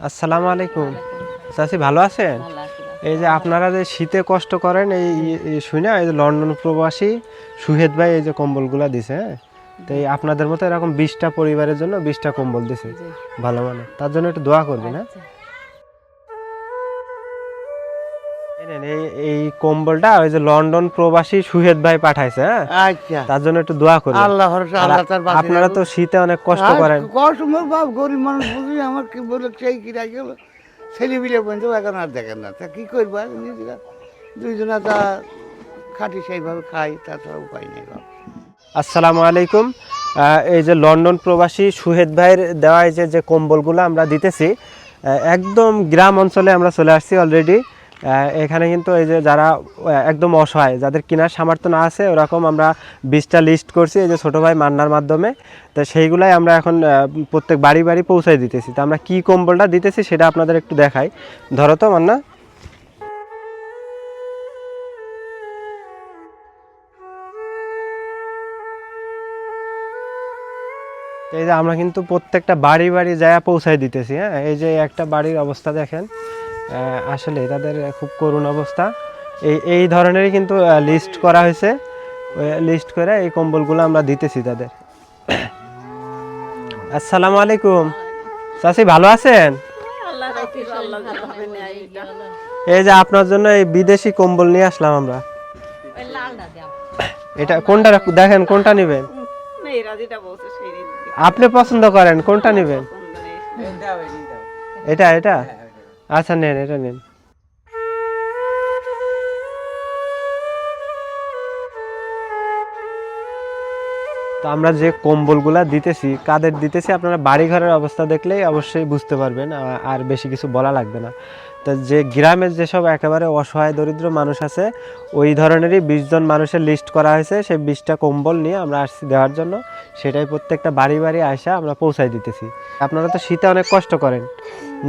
আসসালামু আলাইকুম। চাষি ভালো আছেন? এই যে আপনারা যে শীতে কষ্ট করেন এই শুই শুনে এই যে লন্ডন প্রবাসী সুহেদ ভাই এই যে কম্বলগুলো দিছে হ্যাঁ? তো এই আপনাদের মতো এরকম বিশটা পরিবারের জন্য বিশটা কম্বল দিছে। ভালো মানে। তার জন্য একটু দোয়া করবেন হ্যাঁ? এই এই কম্বলটা ওই যে লন্ডন প্রবাসী সুহেদ ভাই পাঠাইছে হ্যাঁ? আচ্ছা। তার জন্য একটু দোয়া আল্লাহ আল্লাহ তার আপনারা তো শীতে অনেক কষ্ট করেন। কষ্ট বাপ গরিব মানুষ বুঝি আমার কি বলে সেই কিরা গেল? পর্যন্ত এখন আর দেখেন না। তা কি করব? নিজেরা দুইজনা তা খাটি সেইভাবে খাই তাছাড়া উপায় নেই আসসালামু আলাইকুম। এই যে লন্ডন প্রবাসী সুহেদ ভাইয়ের দেওয়া এই যে যে কম্বলগুলো আমরা দিতেছি একদম গ্রাম অঞ্চলে আমরা চলে আসছি অলরেডি। এখানে কিন্তু এই যে যারা একদম অসহায়, যাদের কেনার সামর্থ্য না আছে, ওরকম আমরা বিশটা লিস্ট করছি, এই যে ছোটো ভাই মান্নার মাধ্যমে। তো সেইগুলাই আমরা এখন প্রত্যেক বাড়ি বাড়ি পৌঁছাই দিতেছি। তো আমরা কি কম্বলটা দিতেছি সেটা আপনাদের একটু দেখাই। ধরো তো, মান্না। এই যে আমরা কিন্তু প্রত্যেকটা বাড়ি বাড়ি যায় পৌঁছায় দিতেছি হ্যাঁ? এই যে একটা বাড়ির অবস্থা দেখেন। আসলে তাদের খুব করুণ অবস্থা। এই এই ধরনেরই কিন্তু লিস্ট করা হয়েছে। লিস্ট করে এই কম্বলগুলো আমরা দিতেছি তাদের। আসসালামু আলাইকুম। চাচি, ভালো আছেন? এই যে আপনার জন্য এই বিদেশি কম্বল নিয়ে আসলাম আমরা। এটা কোনটা, দেখেন কোনটা নেবেন? আপনি পছন্দ করেন, কোনটা নেবেন? এটা এটা? আচ্ছা নেন, এটা নেন। তো আমরা যে কম্বলগুলা দিতেছি, কাদের দিতেছি, আপনারা বাড়ি ঘরের অবস্থা দেখলেই অবশ্যই বুঝতে পারবেন আর বেশি কিছু বলা লাগবে না। তো যে গ্রামের যেসব একেবারে অসহায়, দরিদ্র মানুষ আছে, ওই ধরনেরই বিশ জন মানুষের লিস্ট করা হয়েছে, সেই বিশটা কম্বল নিয়ে আমরা আসছি দেওয়ার জন্য। সেটাই প্রত্যেকটা বাড়ি বাড়ি আসা আমরা পৌঁছাই দিতেছি। আপনারা তো শীতে অনেক কষ্ট করেন।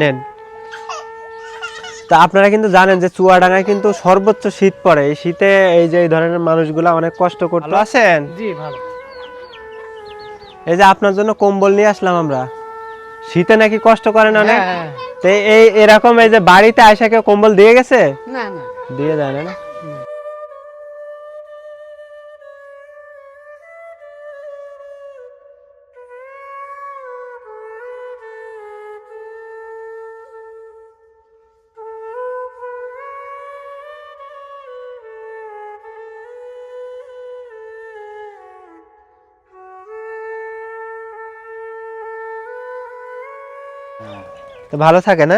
নেন। তা আপনারা কিন্তু জানেন যে চুয়াডাঙ্গায় কিন্তু সর্বোচ্চ শীত পড়ে। এই শীতে এই যে এই ধরনের মানুষগুলা অনেক কষ্ট করতে। আছেন? জি ভালো। এই যে আপনার জন্য কম্বল নিয়ে আসলাম আমরা। শীতে নাকি কষ্ট করেন অনেক? হ্যাঁ, তো এই এরকম এই যে বাড়িতে আয়সাকে কম্বল দিয়ে গেছে? না না। দিয়ে যায় না? তো ভালো থাকে না?